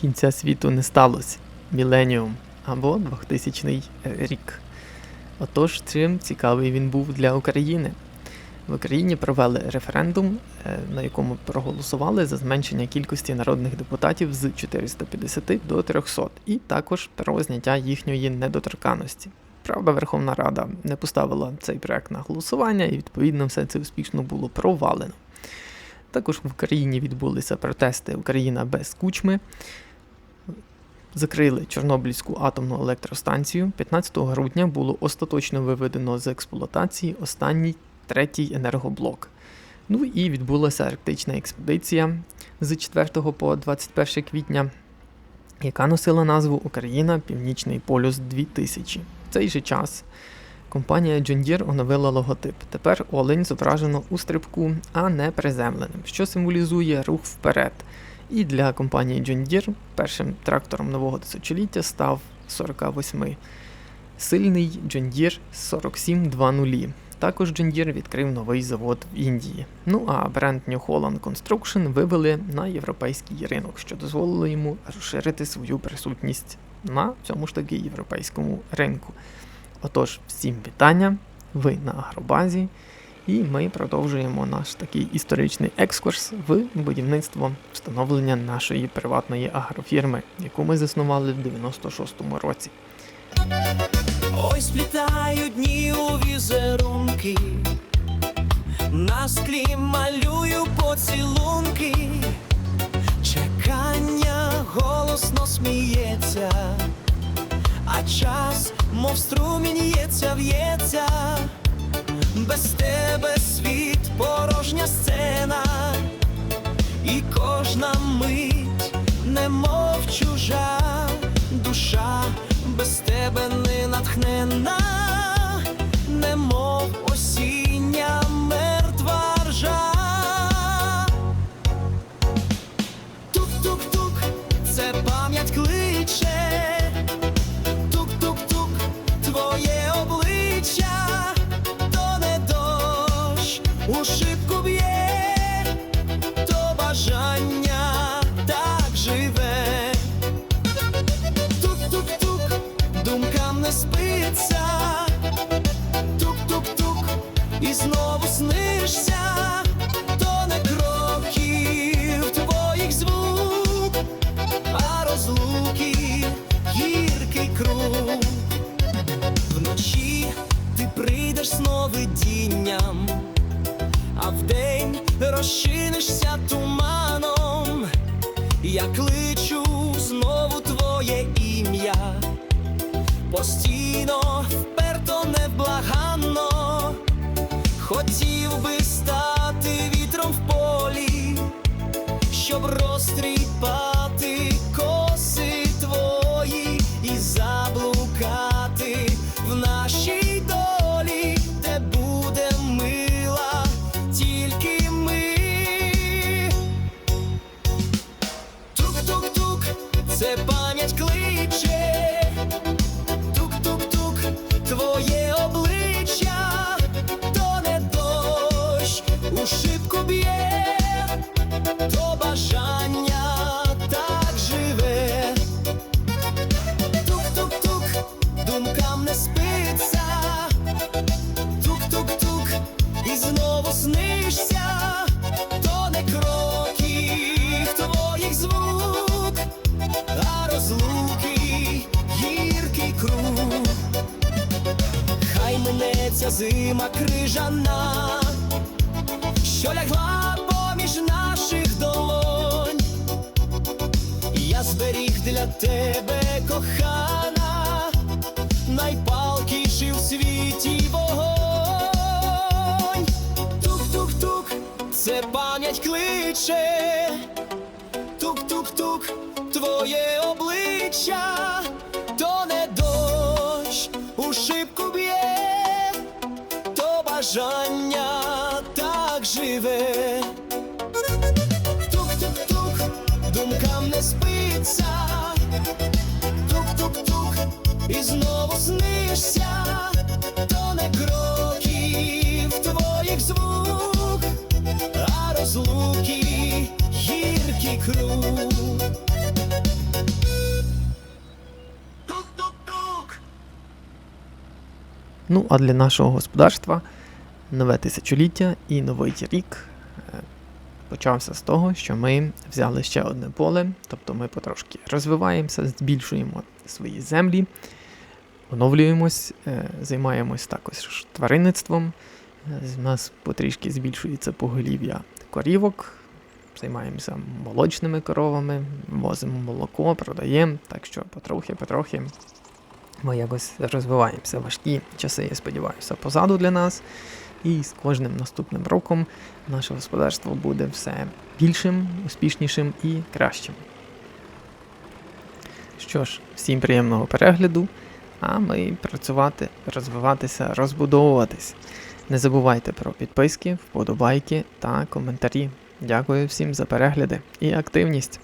Кінця світу не сталося. Міленіум або 2000 рік. Отож, чим цікавий він був для України. В Україні провели референдум, е, на якому проголосували за зменшення кількості народних депутатів з 450 до 300, і також про зняття їхньої недоторканності. Правда, Верховна Рада не поставила цей проект на голосування, і відповідно все це успішно було провалено. Також в Україні відбулися протести Україна без кучми. Закрили Чорнобильську атомну електростанцію. 15 грудня було остаточно виведено з експлуатації останній третій енергоблок. Ну і відбулася арктична експедиція з 4 по 21 квітня, яка носила назву Україна Північний полюс 2000. В цей же час компанія John Deere оновила логотип. Тепер олень зображено у стрибку, а не приземленим, що символізує рух вперед. І для компанії John Deere першим трактором нового тисячоліття став 48 сильний John Deere 4720. Також John Deere відкрив новий завод в Індії. Ну а бренд New Holland Construction вивели на європейський ринок, що дозволило йому розширити свою присутність на цьому ж таки європейському ринку. Отож, всім вітання, ви на Агробазі, і ми продовжуємо наш такий історичний екскурс в будівництво встановлення нашої приватної агрофірми, яку ми заснували в 96-му році. Ой, сплітають дні у візерунки, на склі малюю поцілунки, чекання голосно сміється, а час, мов струмінь ється, в'ється, без тебе світ порожня сцена, і кожна мить, немов чужа не спиться. Тук-тук-тук, і знову снишся, то не кроків твоїх звук, а розлуки гіркий круг. Вночі ти прийдеш сновидінням, а вдень розчинишся туманом. Я кличу знову твоє ім'я, постійно, вперто, невблаганно, хотів би стати вітром в полі, щоб розтріпати зима що лягла поміж наших долонь. Я зберіг для тебе кохана, найпалкіший у світі вогонь. Тук-тук-тук, це пам'ять кличе. Тук-тук-тук, твоє обличчя, бажання так живе, тук-тук-тук, думкам не спиться, тук-тук-тук, і знову снишся, то не кроків твоїх звук, а розлуки гіркий круг. Ну а для нашого господарства нове тисячоліття і новий рік е, почався з того, що ми взяли ще одне поле, тобто ми потрошки розвиваємося, збільшуємо свої землі, оновлюємось, е, займаємось також тваринництвом. Е, У нас потрішки збільшується поголів'я корівок, займаємося молочними коровами, возимо молоко, продаємо, так що потрохи-потрохи ми якось розвиваємося. Важкі часи, я сподіваюся, позаду для нас. І з кожним наступним роком наше господарство буде все більшим, успішнішим і кращим. Що ж, всім приємного перегляду, а ми працювати, розвиватися, розбудовуватись. Не забувайте про підписки, вподобайки та коментарі. Дякую всім за перегляди і активність.